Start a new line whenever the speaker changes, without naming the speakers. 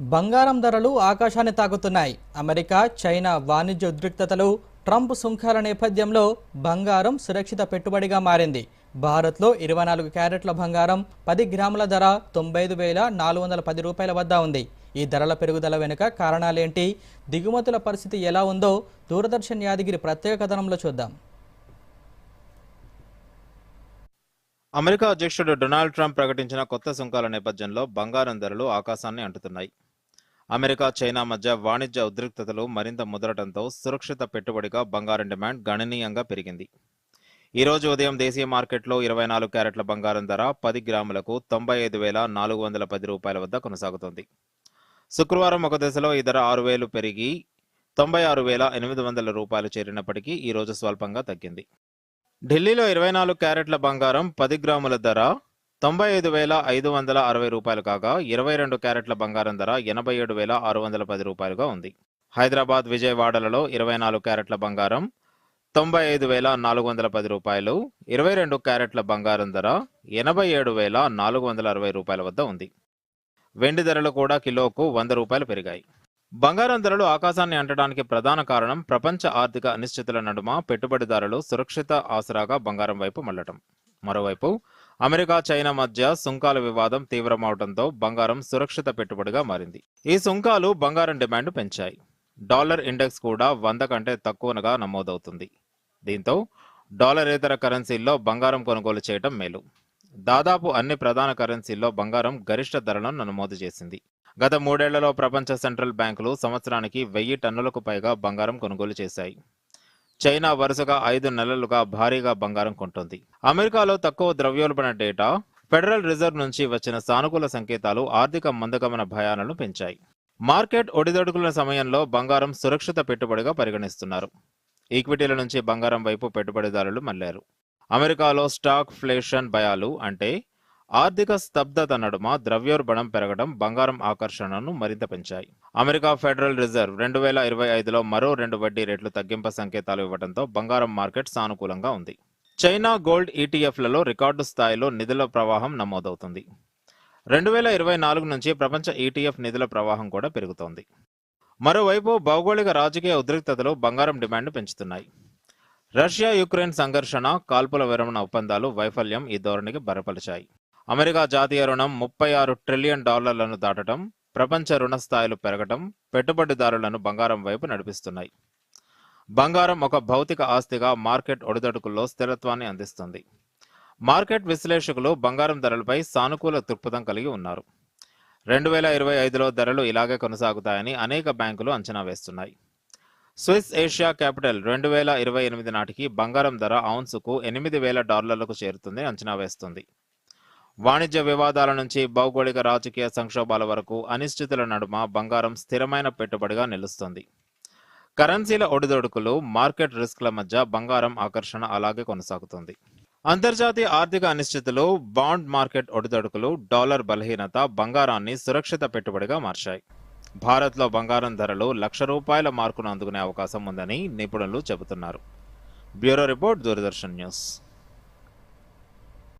బంగారం ధరలు ఆకాశాన్ని తాకుతున్నాయి. అమెరికా చైనా వాణిజ్య ఉద్రిక్తతలు ట్రంప్ సుంకాల నేపథ్యంలో బంగారం సురక్షిత పెట్టుబడిగా మారింది. భారత్లో ఇరవై నాలుగు క్యారెట్ల బంగారం పది గ్రాముల ధర తొంభై ఐదు వేల నాలుగు వందల పది రూపాయల వద్ద ఉంది. ఈ ధరల పెరుగుదల వెనుక కారణాలేంటి? దిగుమతుల పరిస్థితి ఎలా ఉందో దూరదర్శన్ యాదగిరి ప్రత్యేక కథనంలో చూద్దాం.
అమెరికా అధ్యక్షుడు డొనాల్డ్ ట్రంప్ ప్రకటించిన కొత్త సుంకాల నేపథ్యంలో బంగారం ధరలు ఆకాశాన్ని అంటుతున్నాయి. అమెరికా చైనా మధ్య వాణిజ్య ఉద్రిక్తతలు మరింత ముదరటంతో సురక్షిత పెట్టుబడిగా బంగారం డిమాండ్ గణనీయంగా పెరిగింది. ఈ రోజు ఉదయం దేశీయ మార్కెట్లో ఇరవై నాలుగు క్యారెట్ల బంగారం ధర పది గ్రాములకు తొంభై ఐదు వేల నాలుగు వందల పది రూపాయల వద్ద కొనసాగుతోంది. శుక్రవారం ఒక దశలో ఈ ధర ఆరు వేలు పెరిగి తొంభై ఆరు వేల ఎనిమిది వందల రూపాయలు చేరినప్పటికీ ఈ రోజు స్వల్పంగా తగ్గింది. ఢిల్లీలో ఇరవై నాలుగు క్యారెట్ల బంగారం పది గ్రాముల ధర తొంభై ఐదు వేల ఐదు వందల అరవై రూపాయలు కాగా ఇరవై రెండు క్యారెట్ల బంగారం ధర ఎనభై ఏడు వేల ఆరు వందల పది రూపాయలుగా ఉంది. హైదరాబాద్ విజయవాడలలో ఇరవై నాలుగు క్యారెట్ల బంగారం తొంభై ఐదు వేల నాలుగు వందల పది రూపాయలు ఇరవై రెండు క్యారెట్ల బంగారం ధర ఎనభై ఏడు వేల నాలుగు వందల అరవై రూపాయల వద్ద ఉంది. వెండి ధరలు కూడా కిలోకు వంద రూపాయలు పెరిగాయి. బంగారం ధరలు ఆకాశాన్ని అంటడానికి ప్రధాన కారణం ప్రపంచ ఆర్థిక అనిశ్చితుల నడుమ పెట్టుబడిదారులు సురక్షిత ఆసరాగా బంగారం వైపు మళ్ళటం మరోవైపు అమెరికా చైనా మధ్య సుంకాల వివాదం తీవ్రమవడంతో బంగారం సురక్షిత పెట్టుబడిగా మారింది. ఈ సుంకాలు బంగారం డిమాండ్ పెంచాయి. డాలర్ ఇండెక్స్ కూడా వంద కంటే తక్కువగా నమోదవుతుంది. దీంతో డాలరేతర కరెన్సీల్లో బంగారం కొనుగోలు చేయటం మేలు. దాదాపు అన్ని ప్రధాన కరెన్సీల్లో బంగారం గరిష్ట ధరలను నమోదు చేసింది. గత మూడేళ్ళలో ప్రపంచ సెంట్రల్ బ్యాంకులు సంవత్సరానికి వెయ్యి టన్నులకు పైగా బంగారం కొనుగోలు చేశాయి. చైనా వరుసగా ఐదు నెలలుగా భారీగా బంగారం కొంటోంది. అమెరికాలో తక్కువ ద్రవ్యోల్బణ డేటా ఫెడరల్ రిజర్వ్ నుంచి వచ్చిన సానుకూల సంకేతాలు ఆర్థిక మందగమన భయాలను పెంచాయి. మార్కెట్ ఒడిదొడుకుల సమయంలో బంగారం సురక్షిత పెట్టుబడిగా పరిగణిస్తున్నారు. ఈక్విటీల నుంచి బంగారం వైపు పెట్టుబడిదారులు మళ్ళారు అమెరికాలో స్టాక్ ఫ్లేషన్ భయాలు అంటే ఆర్థిక స్తబ్దత నడుమ ద్రవ్యోల్బణం పెరగడం బంగారం ఆకర్షణను మరింత పెంచాయి. అమెరికా ఫెడరల్ రిజర్వ్ రెండు వేల ఇరవై ఐదులో మరో రెండు వడ్డీ రేట్లు తగ్గింపు సంకేతాలు ఇవ్వడంతో బంగారం మార్కెట్ సానుకూలంగా ఉంది. చైనా గోల్డ్ ఈటీఎఫ్లలో రికార్డు స్థాయిలో నిధుల ప్రవాహం నమోదవుతుంది. రెండు వేల ఇరవై నాలుగు నుంచి ప్రపంచ ఈటీఎఫ్ నిధుల ప్రవాహం కూడా పెరుగుతోంది. మరోవైపు భౌగోళిక రాజకీయ ఉద్రిక్తతలు బంగారం డిమాండ్ పెంచుతున్నాయి. రష్యా యుక్రెయిన్ సంఘర్షణ కాల్పుల విరమణ ఒప్పందాలు వైఫల్యం ఈ ధోరణికి బలపరిచాయి. అమెరికా జాతీయ రుణం ముప్పై ఆరు ట్రిలియన్ డాలర్లను దాటడం ప్రపంచ రుణ స్థాయిలు పెరగటం పెట్టుబడిదారులను బంగారం వైపు నడిపిస్తున్నాయి. బంగారం ఒక భౌతిక ఆస్తిగా మార్కెట్ ఒడిదడుకుల్లో స్థిరత్వాన్ని అందిస్తుంది. మార్కెట్ విశ్లేషకులు బంగారం ధరలపై సానుకూల దృక్పథం కలిగి ఉన్నారు. రెండు వేల ఇరవై ఐదులో ధరలు ఇలాగే కొనసాగుతాయని అనేక బ్యాంకులు అంచనా వేస్తున్నాయి. స్విస్ ఏషియా క్యాపిటల్ రెండు వేల ఇరవై ఎనిమిది నాటికి బంగారం ధర ఔన్సుకు ఎనిమిది వేల డాలర్లకు చేరుతుంది అంచనా వేస్తుంది. వాణిజ్య వివాదాల నుంచి భౌగోళిక రాజకీయ సంక్షోభాల వరకు అనిశ్చితుల నడుమ బంగారం స్థిరమైన పెట్టుబడిగా నిలుస్తుంది. కరెన్సీల ఒడిదొడుకులు మార్కెట్ రిస్క్ల మధ్య బంగారం ఆకర్షణ అలాగే కొనసాగుతుంది. అంతర్జాతీయ ఆర్థిక అనిశ్చితులు బాండ్ మార్కెట్ ఒడిదొడుకులు డాలర్ బలహీనత బంగారాన్ని సురక్షిత పెట్టుబడిగా మార్చాయి. భారత్లో బంగారం ధరలు లక్ష రూపాయల మార్కును అందుకునే అవకాశం ఉందని నిపుణులు చెబుతున్నారు. Bureau report Doordarshan news.